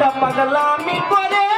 பட்ட பகலாம் மீட்பதே